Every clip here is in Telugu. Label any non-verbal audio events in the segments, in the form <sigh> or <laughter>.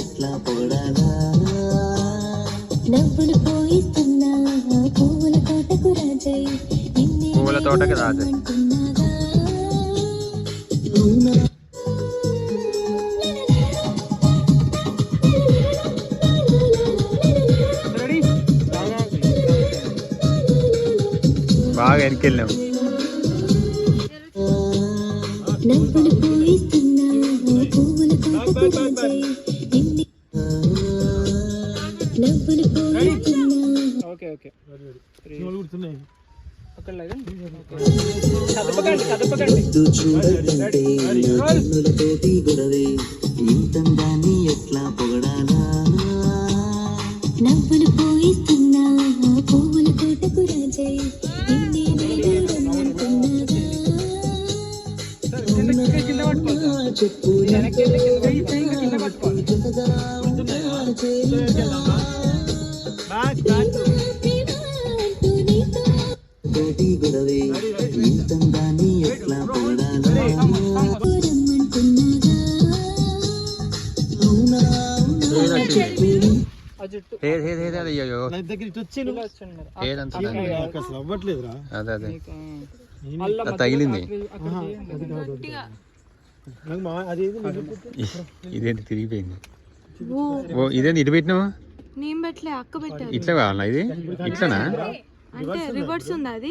ఎట్లా పొగడాలా నవ్వులు పోయిస్తున్నా పువ్వుల తోటకు రాజై పువ్వుల తోటకి రాజై. బాగా వెనకెళ్ళాం నవ్వులు పోయిస్తున్నా నిన్నే నవ్వులు ఓకే ఓకే కదపకండి కదపకండి చూడకంటే నా తగిలింది. ఇదేంటి తిరిగిపోయింది? ఓ ఇదేంటి ఇటు పెట్టినావు? నేను పెట్టలే అక్క పెట్టారు. ఇట్లా కావాలా ఇది? ఇట్లనా? అంటే రివర్స్ ఉంది? అది?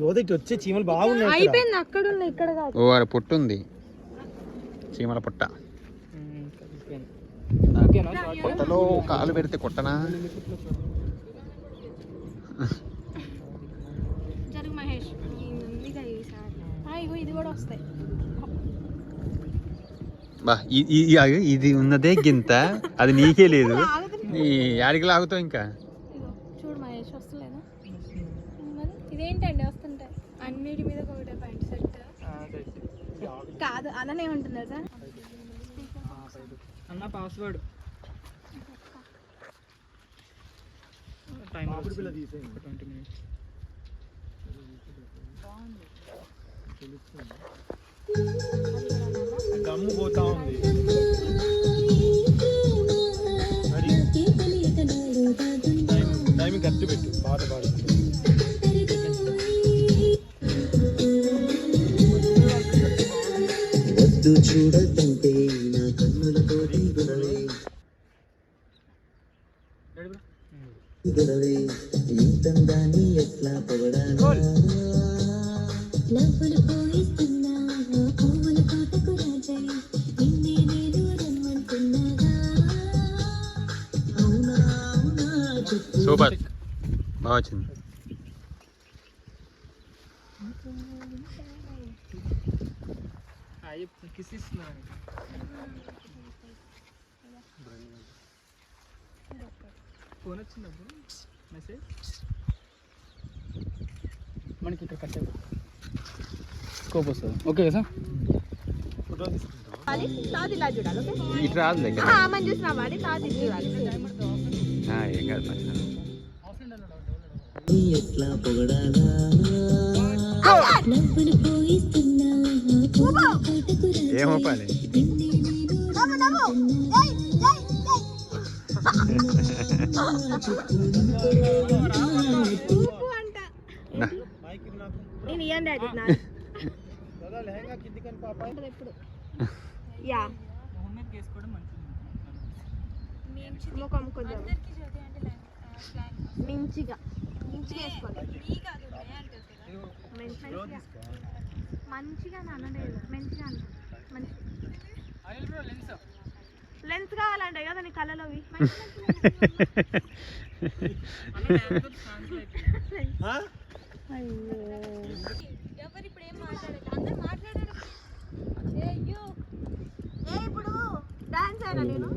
గోదకి వచ్చే చీమలు బాగున్నాయి. అయిపోయింది అక్కడ ఉంది ఇక్కడ కాదు. ఓ అరే పొట్టు ఉంది. చీమల పొట్ట. పొట్టలో కాలు పెడితే కొట్టనా? జరుగు మహేష్ ఇది కూడా వస్తాయి. బా ఇ- ఇ- ఇ- ఆగు, ఇది ఉన్నదే గింత. అది నీకే లేదు. <laughs> యాడికి లాగుతావు ఇంకా? చూడు మహేష్ వస్తలేదా? ఇదేంటండి వస్తుంటాయి అన్నిటి మీద ఒకటే పాయింట్ సెట్ కాదు అననే ఉంటున్నారు సార్ అన్న పాస్వర్డ్ టైం ట్వంటీ మినిట్స్ గమ్ము పోతా ఉంది. టైం కరెక్ట్ పెట్టు పాట పాడు. వద్దు సూపర్ బాగా వచ్చింది ఫోన్ వచ్చిందప్పుడు మెసేజ్ మనకి ఇక్కడ కట్ స్కోప్ వస్తుంది ఓకే కదా ఫోటో తీసుకుంటా ఇటు రాదు ఏం కాదు ఎట్లా పొగడాలా? నవ్వులు పోయిస్తున్నా. పువ్వుల తోటకు రాజై ఏం ఒప్పాలి నిన్నే నేను నా, మైక్ నాకు నేను ఇయ్యండి అది నా. దాదా లెహంగా కిందికని పాప ఎప్పుడు యా హోమ్మేడ్ చేసుకోవడం మంచిది ముఖం కొంచెం మంచిగా. మంచిగా వేసుకోండి. మంచిగా మంచిగా అనలేదు మంచిగా అంట మంచి ఆయిల్ బ్రో లెన్స్ లెన్స్ కావాలంటే కదా నీ కళ్ళలోవి? ఎవరు ఇప్పుడు ఏం మాట్లాడలేదు అందరు మాట్లాడారు ఇప్పుడు డాన్స్ అయినా నేను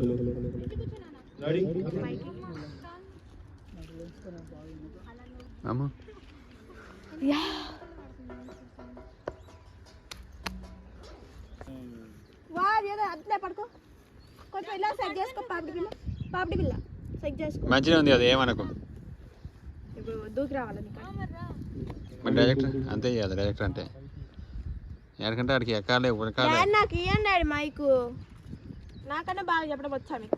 రెడీ అట్లే పడుకో. కొంచెం ఇలా సెట్ చేసుకో పాపిడి బిల్ల పాపిడి బిల్ల సెట్ చేసుకో. మంచిగా ఉంది కదా ఏమనకు? ఇప్పుడు దూకి రావాలి నీకు? మరి డైరెక్టర్ అంతే చేయాలి డైరెక్టర్ అంటే ఎక్కడికంటే అక్కడికి ఎక్కాలి ఉరకాలి డాడీ నాకు డాడీ మైకు. నాకన్నా బాగా చెప్పడం వచ్చా మీకు.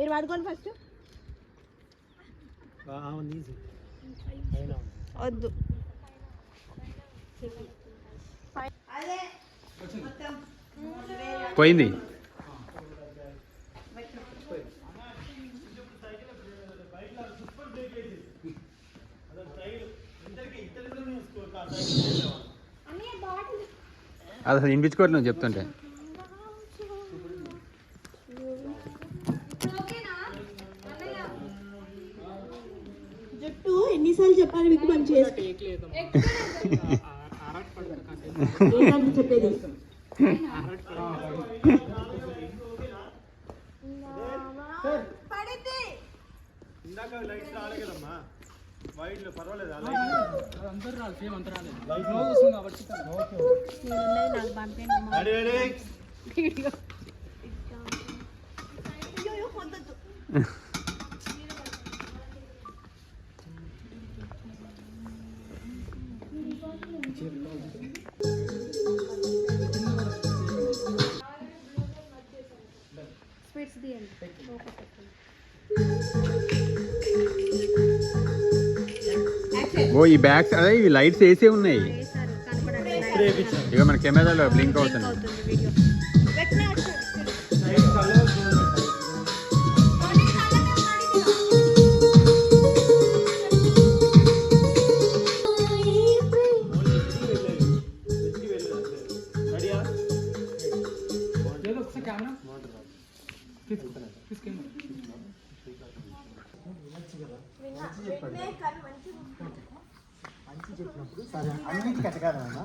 మీరు పడుకోండి ఫస్ట్. వద్దు. పోయింది. అది అసలు వినిపించుకోవట్లేదు చెప్తుంటే. జుట్టు ఎన్నిసార్లు చెప్పాలి మీకు మనం చేసి చెప్పేది పడితే ఇందాక లైట్స్ పర్వాలేదు అందరూ రాదు సేమ్ అంత రాలేదు స్లో వస్తుంది కాబట్టి నాకు పంపేయండి రెడీ రెడీ అయ్యో పొందొద్దు ఓ ఈ బ్యాగ్స్ అదే ఇవి లైట్స్ వేసే ఉన్నాయి. ఇక మన కెమెరాలో బ్లింక్ అవుతుంది. వెంటనే తీసుకెళ్ళి అన్నింటికి ఎట్టకాదన్నా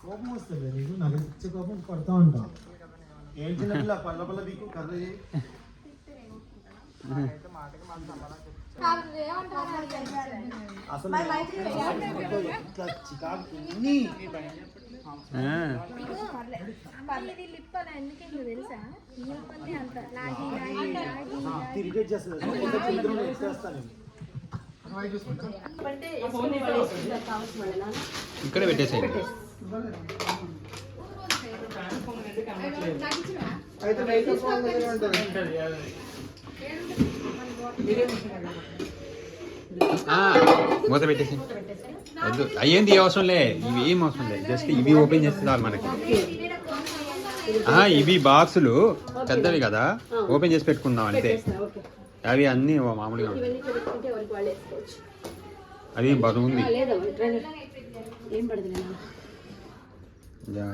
కోపం వస్తుంది నీకు నాకు ఇచ్చే కోపం కొడతా ఉంటాం. ఏం చిన్నపిల్ల పల్ల పల్ల దిక్కు కర్ర అసలు ఇట్లా చికాకు ఇక్కడే పెట్టేసేయండి. మూత పెట్టేసి వద్దు. అయ్యేంది ఏ అవసరం లే. ఇవి ఏం అవసరం లేదు జస్ట్ ఇవి ఓపెన్ చేస్తే చాలు మనకి. ఇవి బాక్సులు పెద్దవి కదా. ఓపెన్ చేసి పెట్టుకుందాం అంతే. అవి అన్నీ ఓ మామూలుగా. అది బరువు ఉంది. జా-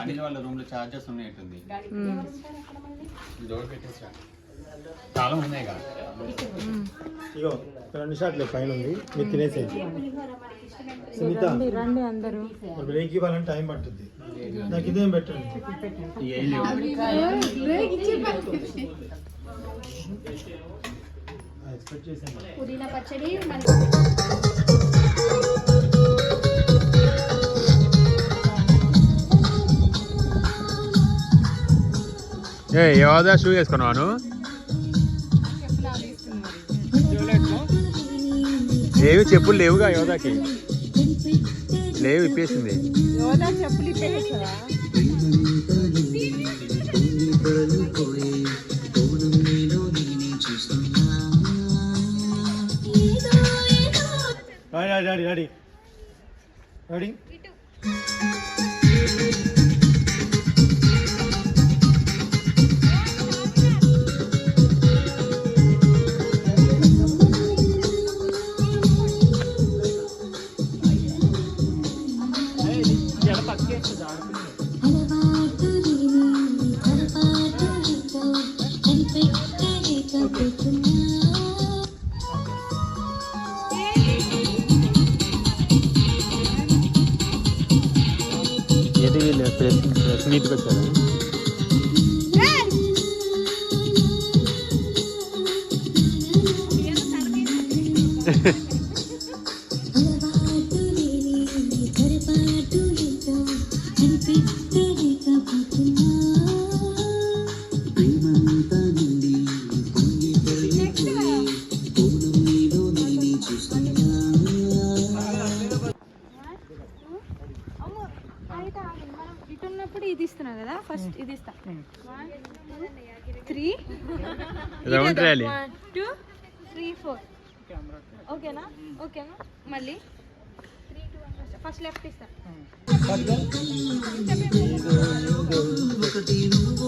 అనిల్ వాళ్ళ రూమ్లో చార్జెస్ పెట్టేసా? చాలా ఉన్నాయి కదా. ఇగో రెండు షాట్లు పైన ఉంది మీరు తినేసేయండి సునీత రండి అందరూ. బ్రేక్ ఇవ్వాలంటే టైం పట్టుద్ది. నాకు ఇదేం పెట్టండి? ఏం లేవు ఎక్స్పెక్ట్ చేశాను. పుదీనా పచ్చడి ఏ యోదా షూ వేసుకున్నాను ఏవి చెప్పులు లేవుగా యోదాకి లేవు ఇప్పేసింది. రెడీ రెడీ రెడీ కనిపెట్టలేకపోతున్నా ఏది వీళ్ళు press round rally two three four ఓకేనా ఓకేనా మళ్ళీ త్రీ టూ ఫస్ట్ లెఫ్ట్ ఇస్తా ఒకటి నువ్వు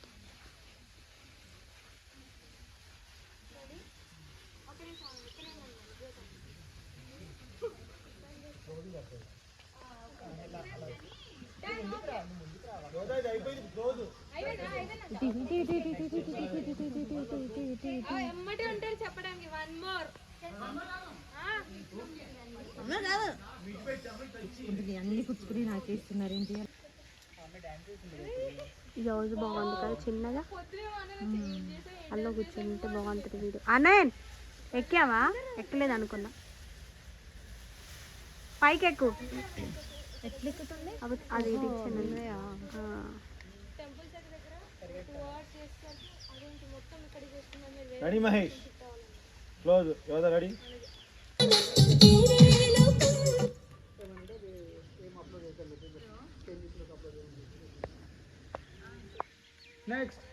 ఎమ్మటి ఉంటారు చెప్పడానికి. వన్ మోర్ ఈ రోజు బాగుంది కదా చిన్నగా? అల్లో కూర్చుంటే బాగుంటుంది వీడియో. అన్నయ్య ఎక్కావా? ఎక్కలేదు అనుకున్నా. పైకి ఎక్కు అవి- అది ఇది. Ready Mahesh close Yodha ready next